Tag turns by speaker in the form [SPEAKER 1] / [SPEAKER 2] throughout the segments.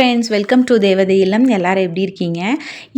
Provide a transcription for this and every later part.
[SPEAKER 1] Friends welcome to தேவதை இல்லம் எல்லோரும் எப்படி இருக்கீங்க?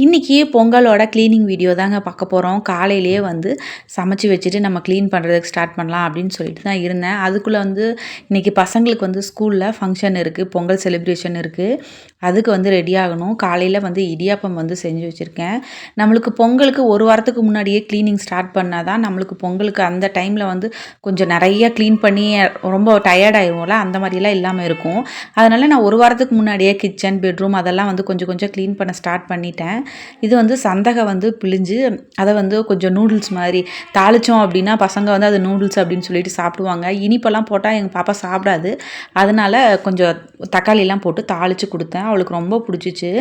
[SPEAKER 1] இன்றைக்கி பொங்கலோட க்ளீனிங் வீடியோ தாங்க பார்க்க போகிறோம் காலையிலேயே வந்து சமைச்சு வச்சுட்டு நம்ம க்ளீன் பண்ணுறதுக்கு ஸ்டார்ட் பண்ணலாம் அப்படின்னு சொல்லிட்டு தான் இருந்தேன். அதுக்குள்ளே வந்து இன்றைக்கி பசங்களுக்கு வந்து ஸ்கூலில் ஃபங்க்ஷன் இருக்குது பொங்கல் செலிப்ரேஷன் இருக்குது அதுக்கு வந்து ரெடி ஆகணும். காலையில் வந்து இடியாப்பம் வந்து செஞ்சு வச்சுருக்கேன். நம்மளுக்கு பொங்கலுக்கு ஒரு வாரத்துக்கு முன்னாடியே க்ளீனிங் ஸ்டார்ட் பண்ணால் தான் நம்மளுக்கு பொங்கலுக்கு அந்த டைமில் வந்து கொஞ்சம் நிறைய க்ளீன் பண்ணி ரொம்ப டயர்டாயிருவோம்ல அந்த மாதிரிலாம் இல்லாமல் இருக்கும். அதனால் நான் ஒரு வாரத்துக்கு முன்னாடியே கிச்சன் பெட்ரூம் அதெல்லாம் வந்து கொஞ்சம் கொஞ்சம் க்ளீன் பண்ண ஸ்டார்ட் பண்ணிட்டேன். இது வந்து சந்தகை வந்து பிழிஞ்சு அதை வந்து கொஞ்சம் நூடுல்ஸ் மாதிரி தாளித்தோம் அப்படின்னா பசங்க வந்து அது நூடுல்ஸ் அப்படின்னு சொல்லிட்டு சாப்பிடுவாங்க. இனிப்பெல்லாம் போட்டால் எங்கள் பாப்பா சாப்பிடாது. அதனால் கொஞ்சம் தக்காளிலாம் போட்டு தாளித்து கொடுத்தேன். அவளுக்கு ரொம்ப பிடிச்சிச்சு.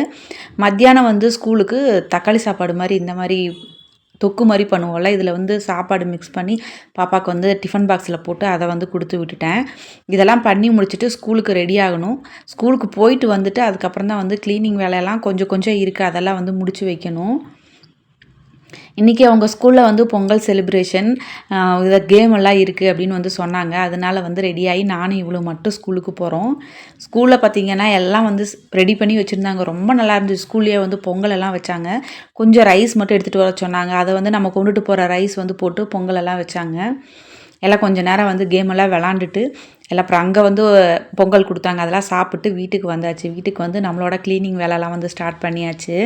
[SPEAKER 1] மத்தியானம் வந்து ஸ்கூலுக்கு தக்காளி சாப்பாடு மாதிரி இந்த மாதிரி தொக்கு மாதிரி பண்ணுவோம்ல இதில் வந்து சாப்பாடு மிக்ஸ் பண்ணி பாப்பாவுக்கு வந்து டிஃபன் பாக்ஸில் போட்டு அதை வந்து கொடுத்து விட்டுட்டேன். இதெல்லாம் பண்ணி முடிச்சுட்டு ஸ்கூலுக்கு ரெடி ஆகணும். ஸ்கூலுக்கு போயிட்டு வந்துட்டு அதுக்கப்புறம் தான் வந்து க்ளீனிங் வேலையெல்லாம் கொஞ்சம் கொஞ்சம் இருக்குது அதெல்லாம் வந்து முடிச்சு வைக்கணும். இன்றைக்கி அவங்க ஸ்கூலில் வந்து பொங்கல் செலிப்ரேஷன் இதை கேம் எல்லாம் இருக்குது அப்படின்னு வந்து சொன்னாங்க. அதனால் வந்து ரெடியாகி நானும் இவ்வளோ மட்டும் ஸ்கூலுக்கு போகிறோம் ஸ்கூலில் பார்த்திங்கன்னா எல்லாம் வந்து ரெடி பண்ணி வச்சுருந்தாங்க. ரொம்ப நல்லா இருந்துச்சு. ஸ்கூல்லேயே வந்து பொங்கல் எல்லாம் வச்சாங்க. கொஞ்சம் ரைஸ் மட்டும் எடுத்துகிட்டு வர சொன்னாங்க. அதை வந்து நம்ம கொண்டுட்டு போகிற ரைஸ் வந்து போட்டு பொங்கல் எல்லாம் வச்சாங்க. எல்லாம் கொஞ்சம் நேரம் வந்து கேம் எல்லாம் விளாண்டுட்டு எல்லாம் அப்புறம் அங்கே வந்து பொங்கல் கொடுத்தாங்க. அதெல்லாம் சாப்பிட்டு வீட்டுக்கு வந்தாச்சு. வீட்டுக்கு வந்து நம்மளோட க்ளீனிங் வேலைலாம் வந்து ஸ்டார்ட் பண்ணியாச்சு.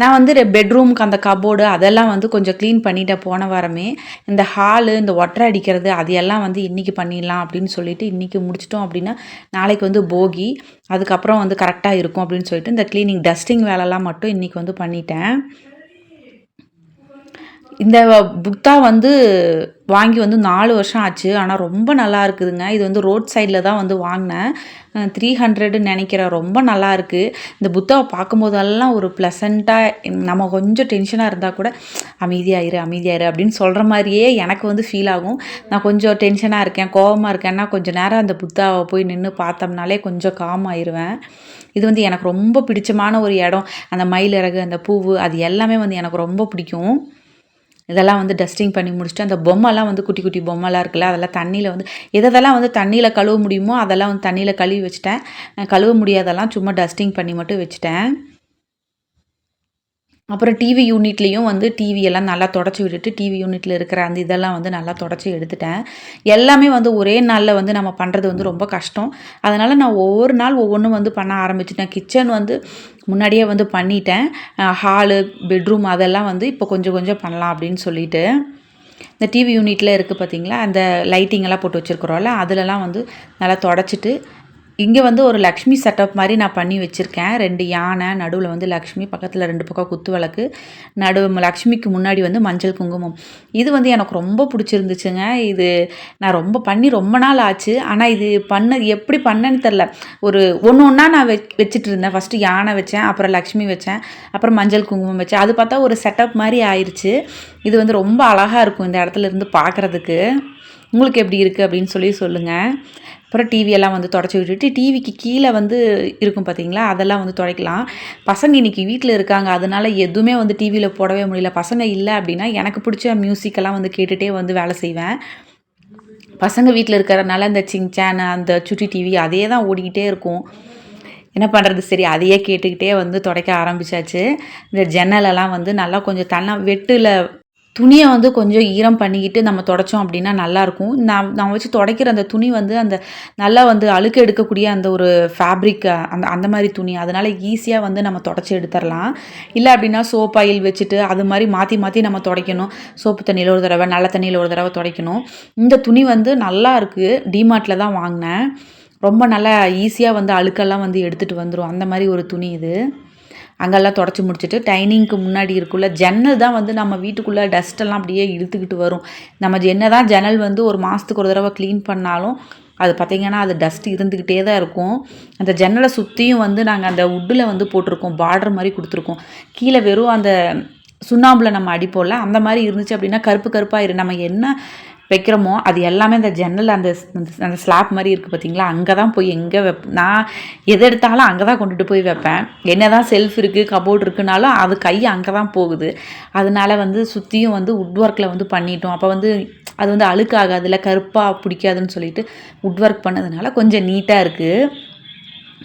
[SPEAKER 1] நான் வந்து பெட்ரூமுக்கு அந்த கபோர்டு அதெல்லாம் வந்து கொஞ்சம் க்ளீன் பண்ணிட்டேன் போன வாரமே. இந்த ஹாலு இந்த ஒட்டரை அடிக்கிறது அதையெல்லாம் வந்து இன்றைக்கி பண்ணிடலாம் அப்படின்னு சொல்லிட்டு இன்றைக்கி முடிச்சிட்டோம் அப்படின்னா நாளைக்கு வந்து போகி அதுக்கப்புறம் வந்து கரெக்டாக இருக்கும் அப்படின்னு சொல்லிட்டு இந்த க்ளீனிங் டஸ்டிங் வேலைலாம் மட்டும் இன்றைக்கி வந்து பண்ணிட்டேன். இந்த புத்தா வந்து வாங்கி வந்து நாலு வருஷம் ஆச்சு. ஆனால் ரொம்ப நல்லா இருக்குதுங்க. இது வந்து ரோட் சைடில் தான் வந்து வாங்கினேன். த்ரீ ஹண்ட்ரடுன்னு நினைக்கிறேன். ரொம்ப நல்லா இருக்குது இந்த புத்தாவை பார்க்கும்போதெல்லாம் ஒரு ப்ளசண்ட்டாக நம்ம கொஞ்சம் டென்ஷனாக இருந்தால் கூட அமைதியாயிரு அமைதியாயிரு அப்படின்னு சொல்கிற மாதிரியே எனக்கு வந்து ஃபீல் ஆகும். நான் கொஞ்சம் டென்ஷனாக இருக்கேன் கோபமாக இருக்கேன்னா கொஞ்சம் நேரம் அந்த புத்தாவை போய் நின்று பார்த்தோம்னாலே கொஞ்சம் காம் ஆயிடுவேன் இது வந்து எனக்கு ரொம்ப பிடிச்சமான ஒரு இடம். அந்த மயிலிறகு அந்த பூவு அது எல்லாமே வந்து எனக்கு ரொம்ப பிடிக்கும். இதெல்லாம் வந்து டஸ்டிங் பண்ணி முடிச்சுட்டு அந்த பொம்மைலாம் வந்து குட்டி குட்டி பொம்மைலாம் இருக்குல்ல அதெல்லாம் தண்ணியில் வந்து எதெல்லாம் வந்து தண்ணியில் கழுவ முடியுமோ அதெல்லாம் வந்து தண்ணியில் கழுவி வச்சுட்டேன். கழுவ முடியாதெல்லாம் சும்மா டஸ்டிங் பண்ணி மட்டும் வச்சுட்டேன். அப்புறம் டிவி யூனிட்லேயும் வந்து டிவியெல்லாம் நல்லா தொடச்சி விட்டுட்டு டிவி யூனிட்டில் இருக்கிற அந்த இதெல்லாம் வந்து நல்லா தொடச்சி எடுத்துட்டேன். எல்லாமே வந்து ஒரே நாளில் வந்து நம்ம பண்ணுறது வந்து ரொம்ப கஷ்டம். அதனால் நான் ஒவ்வொரு நாள் ஒவ்வொன்றும் வந்து பண்ண ஆரம்பிச்சிட்டேன். கிச்சன் வந்து முன்னாடியே வந்து பண்ணிட்டேன். ஹாலு பெட்ரூம் அதெல்லாம் வந்து இப்போ கொஞ்சம் கொஞ்சம் பண்ணலாம் அப்படின்னு சொல்லிட்டு. இந்த டிவி யூனிட்டில் இருக்குது பார்த்தீங்களா? அந்த லைட்டிங்கெல்லாம் போட்டு வச்சுருக்குறோம்ல அதிலலாம் வந்து நல்லா தொடச்சிட்டு இங்கே வந்து ஒரு லக்ஷ்மி செட்டப் மாதிரி நான் பண்ணி வச்சுருக்கேன். ரெண்டு யானை நடுவில் வந்து லக்ஷ்மி பக்கத்தில் ரெண்டு பக்கம் குத்து விளக்கு. நடு லக்ஷ்மிக்கு முன்னாடி வந்து மஞ்சள் குங்குமம். இது வந்து எனக்கு ரொம்ப பிடிச்சிருந்துச்சுங்க. இது நான் ரொம்ப பண்ணி ரொம்ப நாள் ஆச்சு. ஆனால் இது பண்ண எப்படி பண்ணேன்னு தெரில ஒரு ஒன்று ஒன்றா நான் வெ வச்சுட்டு இருந்தேன். ஃபஸ்ட்டு யானை வச்சேன் அப்புறம் லக்ஷ்மி வச்சேன் அப்புறம் மஞ்சள் குங்குமம் வச்சேன். அது பார்த்தா ஒரு செட்டப் மாதிரி ஆயிடுச்சு இது வந்து ரொம்ப அழகாக இருக்கும் இந்த இடத்துல இருந்து பார்க்குறதுக்கு உங்களுக்கு எப்படி இருக்குது அப்படின்னு சொல்லி சொல்லுங்கள் அப்புறம் டிவியெல்லாம் வந்து தொடச்சி விட்டுட்டு டிவிக்கு கீழே வந்து இருக்கும் பார்த்தீங்களா அதெல்லாம் வந்து துடைக்கலாம். பசங்க இன்றைக்கி வீட்டில் இருக்காங்க. அதனால் எதுவுமே வந்து டிவியில் போடவே முடியல. பசங்க இல்லை அப்படின்னா எனக்கு பிடிச்ச மியூசிக்கெல்லாம் வந்து கேட்டுகிட்டே வந்து வேலை செய்வேன். பசங்க வீட்டில் இருக்கிறனால இந்த சிங்சான் அந்த சுட்டி டிவி அதே தான் ஓடிக்கிட்டே இருக்கும். என்ன பண்ணுறது சரி அதையே கேட்டுக்கிட்டே வந்து துடைக்க ஆரம்பித்தாச்சு இந்த ஜன்னலெல்லாம் வந்து நல்லா கொஞ்சம் தண்ணா வெட்டில் துணியை வந்து கொஞ்சம் ஈரம் பண்ணிக்கிட்டு நம்ம தொடச்சோம் அப்படின்னா நல்லாயிருக்கும். நான் நான் வச்சு துடைக்கிற அந்த துணி வந்து அந்த நல்லா வந்து அழுக்கு எடுக்கக்கூடிய அந்த ஒரு ஃபேப்ரிக் அந்த அந்த மாதிரி துணி. அதனால் ஈஸியாக வந்து நம்ம தொடச்சி எடுத்துடலாம். இல்லை அப்படின்னா சோப் ஆயில் வச்சுட்டு அது மாதிரி மாற்றி மாற்றி நம்ம துடைக்கணும். சோப்பு தண்ணியில் ஒரு தடவை நல்ல தண்ணியில் ஒரு தடவை துடைக்கணும். இந்த துணி வந்து நல்லா இருக்குது டிமார்ட்டில் தான் வாங்கினேன். ரொம்ப நல்லா ஈஸியாக வந்து அழுக்கெல்லாம் வந்து எடுத்துகிட்டு வந்துடும் அந்த மாதிரி ஒரு துணி இது. அங்கெல்லாம் தொடச்சி முடிச்சுட்டு டைனிங்க்கு முன்னாடி இருக்குள்ள ஜன்னல் தான் வந்து நம்ம வீட்டுக்குள்ளே டஸ்ட்டெல்லாம் அப்படியே இழுத்துக்கிட்டு வரும். நம்ம என்ன தான் ஜன்னல் வந்து ஒரு மாதத்துக்கு ஒரு தடவை க்ளீன் பண்ணாலும் அது பார்த்திங்கன்னா அது டஸ்ட் இருந்துக்கிட்டே தான் இருக்கும். அந்த ஜன்னலை சுற்றியும் வந்து நாங்கள் அந்த உட்டில் வந்து போட்டிருக்கோம். பார்டர் மாதிரி கொடுத்துருக்கோம். கீழே வெறும் அந்த சுண்ணாம்பில் நம்ம அடிப்போம்ல அந்த மாதிரி இருந்துச்சு அப்படின்னா கருப்பு கருப்பாக இரு. நம்ம என்ன வைக்கிறோமோ அது எல்லாமே அந்த ஜன்னல் அந்த அந்த ஸ்லாப் மாதிரி இருக்குது பார்த்தீங்களா அங்கே தான் போய் எங்கே வைப் நான் எது எடுத்தாலும் அங்கே தான் கொண்டுட்டு போய் வைப்பேன். என்ன தான் செல்ஃப் இருக்குது கபோர்டு இருக்குனாலும் அது கை அங்கே தான் போகுது. அதனால வந்து சுற்றியும் வந்து உட் ஒர்க்கில் வந்து பண்ணிட்டோம். அப்போ வந்து அது வந்து அழுக்காகாதுல கருப்பாக பிடிக்காதுன்னு சொல்லிட்டு உட் ஒர்க் பண்ணதுனால கொஞ்சம் நீட்டாக இருக்குது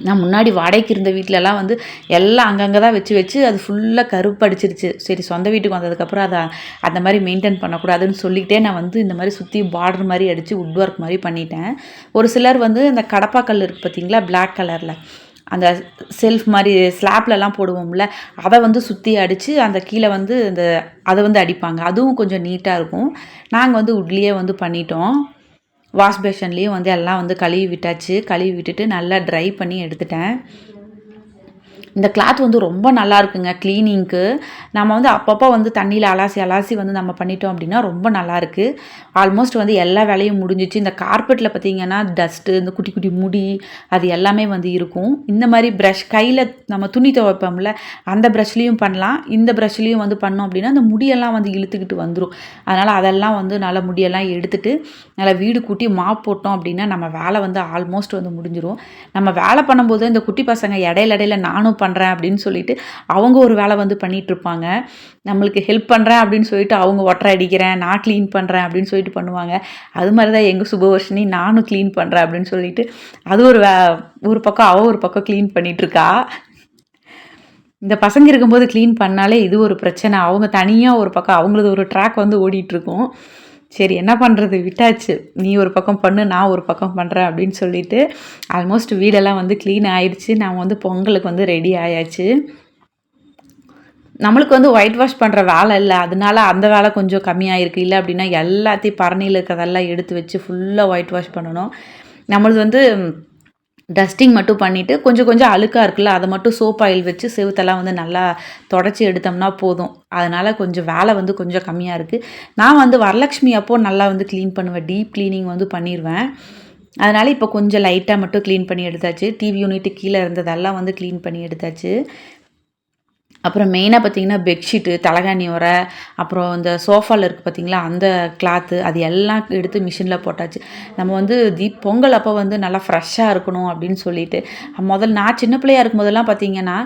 [SPEAKER 1] நான் முன்னாடி வாடகைக்கு இருந்த வீட்டிலலாம் வந்து எல்லாம் அங்கங்கே தான் வச்சு வச்சு அது ஃபுல்லாக கருப்படிச்சிருச்சு. சரி சொந்த வீட்டுக்கு வந்ததுக்கப்புறம் அதை அந்த மாதிரி மெயின்டைன் பண்ணக்கூடாதுன்னு சொல்லிக்கிட்டே நான் வந்து இந்த மாதிரி சுற்றி பார்டர் மாதிரி அடித்து உட் ஒர்க் மாதிரி பண்ணிட்டேன். ஒரு சிலர் வந்து இந்த கடப்பாக்கல் இருக்குது பார்த்தீங்களா பிளாக் கலரில் அந்த செல்ஃப் மாதிரி ஸ்லாப்லலாம் போடுவோம்ல அதை வந்து சுற்றி அடித்து அந்த கீழே வந்து இந்த அதை வந்து அடிப்பாங்க. அதுவும் கொஞ்சம் நீட்டாக இருக்கும். நாங்கள் வந்து உட்லேயே வந்து பண்ணிட்டோம். வாஷ் பேஷன்லேயும் வந்து எல்லாம் வந்து கழுவி விட்டாச்சு. கழுவி விட்டுட்டு நல்லா ட்ரை பண்ணி எடுத்துட்டேன். இந்த கிளாத் வந்து ரொம்ப நல்லா இருக்குங்க க்ளீனிங்க்கு நம்ம வந்து அப்பப்போ வந்து தண்ணியில் அலாசி அலாசி வந்து நம்ம பண்ணிட்டோம் அப்படின்னா ரொம்ப நல்லாயிருக்கு ஆல்மோஸ்ட் வந்து எல்லா வேலையும் முடிஞ்சிச்சு. இந்த கார்பெட்டில் பார்த்திங்கன்னா டஸ்ட்டு இந்த குட்டி குட்டி முடி அது எல்லாமே வந்து இருக்கும். இந்த மாதிரி ப்ரஷ் கையில் நம்ம துணி துவைப்போம்ல அந்த ப்ரஷ்லேயும் பண்ணலாம். இந்த ப்ரஷ்லேயும் வந்து பண்ணோம் அப்படின்னா அந்த முடியெல்லாம் வந்து இழுத்துக்கிட்டு வந்துடும் அதனால் அதெல்லாம் வந்து நல்லா முடியெல்லாம் எடுத்துகிட்டு நல்லா வீடு கூட்டி மாப் போட்டோம் அப்படின்னா நம்ம வேலை வந்து ஆல்மோஸ்ட் வந்து முடிஞ்சிடும் நம்ம வேலை பண்ணும்போது இந்த குட்டி பசங்க இடையில இடையில நானும் பண்ணுறேன் அப்படின்னு சொல்லிட்டு அவங்க ஒரு வேலை வந்து பண்ணிகிட்ருப்பாங்க நம்மளுக்கு ஹெல்ப் பண்ணுறேன் அப்படின்னு சொல்லிட்டு அவங்க ஒட்டரை அடிக்கிறேன் நான் க்ளீன் பண்ணுறேன் அப்படின்னு சொல்லிட்டு பண்ணுவாங்க. அது மாதிரி தான் எங்கள் சுபவர்ஷினி நானும் க்ளீன் பண்ணுறேன் அப்படின்னு சொல்லிட்டு அது ஒரு வே ஒரு பக்கம் அவள் ஒரு பக்கம் க்ளீன் பண்ணிகிட்ருக்கா இந்த பசங்க இருக்கும்போது க்ளீன் பண்ணாலே இது ஒரு பிரச்சனை. அவங்க தனியாக ஒரு பக்கம் அவங்களது ஒரு ட்ராக் வந்து ஓடிட்டுருக்கும். சரி என்ன பண்ணுறது விட்டாச்சு. நீ ஒரு பக்கம் பண்ணு நான் ஒரு பக்கம் பண்ணுறேன் அப்படின்னு சொல்லிட்டு ஆல்மோஸ்ட் வீடெல்லாம் வந்து க்ளீன் ஆயிடுச்சு. நான் வந்து பொங்கலுக்கு வந்து ரெடி ஆயாச்சு. நம்மளுக்கு வந்து ஒயிட் வாஷ் பண்ணுற வேலை இல்லை. அதனால அந்த வேலை கொஞ்சம் கம்மியாக இல்லை அப்படின்னா எல்லாத்தையும் பரணியில் இருக்கிறதெல்லாம் எடுத்து வச்சு ஃபுல்லாக ஒயிட் வாஷ் பண்ணணும். நம்மளது வந்து டஸ்டிங் மட்டும் பண்ணிவிட்டு கொஞ்சம் கொஞ்சம் அழுக்காக இருக்குல்ல அதை மட்டும் சோப் ஆயில் வச்சு செவுத்தெல்லாம் வந்து நல்லா தொடச்சி எடுத்தோம்னா போதும். அதனால் கொஞ்சம் வேலை வந்து கொஞ்சம் கம்மியாக இருக்குது நான் வந்து வரலக்ஷ்மி அப்போது நல்லா வந்து க்ளீன் பண்ணுவேன். டீப் க்ளீனிங் வந்து பண்ணிடுவேன் அதனால் இப்போ கொஞ்சம் லைட்டாக மட்டும் க்ளீன் பண்ணி எடுத்தாச்சு. டிவி யூனிட்டு கீழே இருந்ததெல்லாம் வந்து க்ளீன் பண்ணி எடுத்தாச்சு. அப்புறம் மெயினாக பார்த்தீங்கன்னா பெட்ஷீட்டு தலகாணி உரை அப்புறம் இந்த சோஃபாவில் இருக்குது பார்த்தீங்களா அந்த கிளாத்து அது எல்லாம் எடுத்து மிஷினில் போட்டாச்சு. நம்ம வந்து தீப் பொங்கல் அப்போ வந்து நல்லா ஃப்ரெஷ்ஷாக இருக்கணும் அப்படின்னு சொல்லிட்டு முதல்ல நான் சின்ன பிள்ளையாக இருக்கும் போதெல்லாம் பார்த்தீங்கன்னா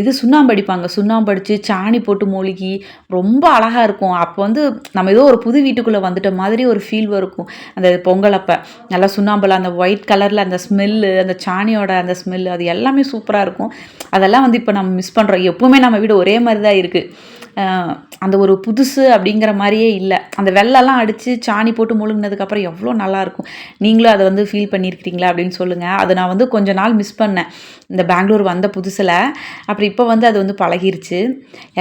[SPEAKER 1] இது சுண்ணாம்பு அடிப்பாங்க. சுண்ணாம்பு அடித்து சாணி போட்டு மூழ்கி ரொம்ப அழகாக இருக்கும். அப்போ வந்து நம்ம ஏதோ ஒரு புது வீட்டுக்குள்ளே வந்துட்ட மாதிரி ஒரு ஃபீல் இருக்கும் அந்த பொங்கல் அப்போ. நல்லா சுண்ணாம்பில் அந்த ஒயிட் கலரில் அந்த ஸ்மெல்லு அந்த சாணியோட அந்த ஸ்மெல்லு அது எல்லாமே சூப்பராக இருக்கும். அதெல்லாம் வந்து இப்போ நம்ம மிஸ் பண்ணுறோம் எப்போவுமே நம்ம வீடு ஒரே மாதிரி தான் இருக்குது அந்த ஒரு புதுசு அப்படிங்கிற மாதிரியே இல்லை. அந்த வெள்ளெல்லாம் அடித்து சாணி போட்டு முழுங்கினதுக்கப்புறம் எவ்வளோ நல்லாயிருக்கும் நீங்களும் அதை வந்து ஃபீல் பண்ணியிருக்கிறீங்களா அப்படின்னு சொல்லுங்கள் அதை நான் வந்து கொஞ்ச நாள் மிஸ் பண்ணேன். இந்த பெங்களூர் வந்த புதுசில். அப்புறம் இப்போ வந்து அது வந்து பழகிருச்சு.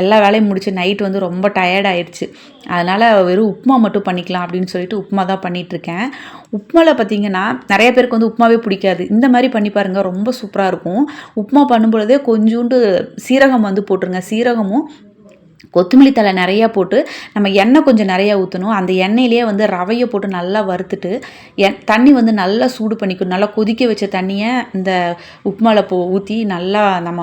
[SPEAKER 1] எல்லா வேலையும் முடிச்சு நைட் வந்து ரொம்ப டயர்ட் ஆயிடுச்சு அதனால் வெறும் உப்புமா மட்டும் பண்ணிக்கலாம் அப்படின்னு சொல்லிட்டு உப்புமா தான் பண்ணிகிட்ருக்கேன் உப்புமாவில் பார்த்தீங்கன்னா நிறைய பேருக்கு வந்து உப்புமாவே பிடிக்காது. இந்த மாதிரி பண்ணி பாருங்கள் ரொம்ப சூப்பராக இருக்கும். உப்புமா பண்ணும்பொழுதே கொஞ்சோண்டு சீரகம் வந்து போட்டுருங்க. சீரகமும் கொத்தமல்லி தலை நிறையா போட்டு நம்ம எண்ணெய் கொஞ்சம் நிறையா ஊற்றணும் அந்த எண்ணெயிலே வந்து ரவையை போட்டு நல்லா வறுத்துட்டு என் தண்ணி வந்து நல்லா சூடு பண்ணிக்கணும். நல்லா கொதிக்க வச்ச தண்ணியை இந்த உப்புமாவில் போ ஊற்றி நல்லா நம்ம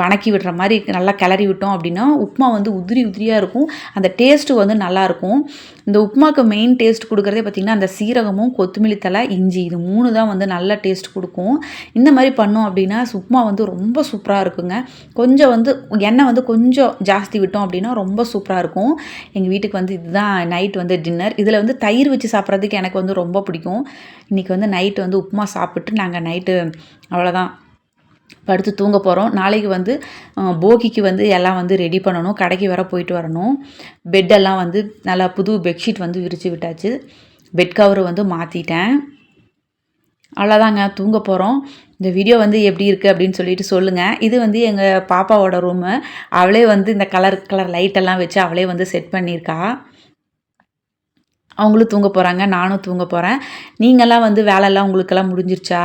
[SPEAKER 1] வணக்கி விடுற மாதிரி நல்லா கிளறி விட்டோம் அப்படின்னா உப்புமா வந்து உதிரி உதிரியாக இருக்கும். அந்த டேஸ்ட்டு வந்து நல்லாயிருக்கும் இந்த உப்புமாவுக்கு மெயின் டேஸ்ட் கொடுக்குறதே பார்த்திங்கன்னா அந்த சீரகமும் கொத்தமல்லி தலை இஞ்சி இது மூணு தான் வந்து நல்ல டேஸ்ட் கொடுக்கும். இந்த மாதிரி பண்ணோம் அப்படின்னா உப்புமா வந்து ரொம்ப சூப்பராக இருக்குங்க. கொஞ்சம் வந்து எண்ணெய் வந்து கொஞ்சம் ஜாஸ்தி விட்டோம் அப்படின்னா ரொம்ப சூப்பராக இருக்கும். எங்கள் வீட்டுக்கு வந்து இதுதான் நைட் வந்து டின்னர் இதில் வந்து தயிர் வச்சு சாப்பிட்றதுக்கு எனக்கு வந்து ரொம்ப பிடிக்கும். இன்றைக்கி வந்து நைட்டு வந்து உப்புமா சாப்பிட்டு நாங்கள் நைட்டு அவ்வளோதான் படுத்து தூங்க போகிறோம் நாளைக்கு வந்து போகிக்கு வந்து எல்லாம் வந்து ரெடி பண்ணணும். கடைக்கு வர போயிட்டு வரணும். பெட்டெல்லாம் வந்து நல்லா புது பெட்ஷீட் வந்து விரித்து விட்டாச்சு. பெட் கவர் வந்து மாற்றிட்டேன் அவ்வளோதாங்க. தூங்க போகிறோம் இந்த வீடியோ வந்து எப்படி இருக்குது அப்படின்னு சொல்லிட்டு சொல்லுங்கள் இது வந்து எங்கள் பாப்பாவோட ரூமு அவளே வந்து இந்த கலர் கலர் லைட்டெல்லாம் வச்சு அவளே வந்து செட் பண்ணியிருக்கா. அவங்களும் தூங்க போகிறாங்க நானும் தூங்க போகிறேன் நீங்களாம் வந்து வேலையெல்லாம் உங்களுக்கெல்லாம் முடிஞ்சிருச்சா?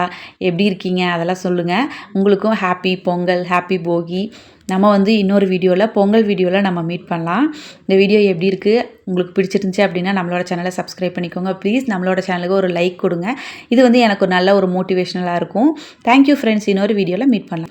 [SPEAKER 1] எப்படி இருக்கீங்க? அதெல்லாம் சொல்லுங்கள் உங்களுக்கும் ஹாப்பி பொங்கல் ஹாப்பி போகி. நம்ம வந்து இன்னொரு வீடியோவில் பொங்கல் வீடியோவில் நம்ம மீட் பண்ணலாம். இந்த வீடியோ எப்படி இருக்குது உங்களுக்கு பிடிச்சிருந்துச்சி அப்படின்னா நம்மளோட சேனலை சப்ஸ்கிரைப் பண்ணிக்கோங்க. ப்ளீஸ் நம்மளோட சேனலுக்கு ஒரு லைக் கொடுங்க. இது வந்து எனக்கு ஒரு நல்ல ஒரு மோட்டிவேஷனலாக இருக்கும். தேங்க்யூ ஃப்ரெண்ட்ஸ் இன்னொரு வீடியோவில் மீட் பண்ணலாம்.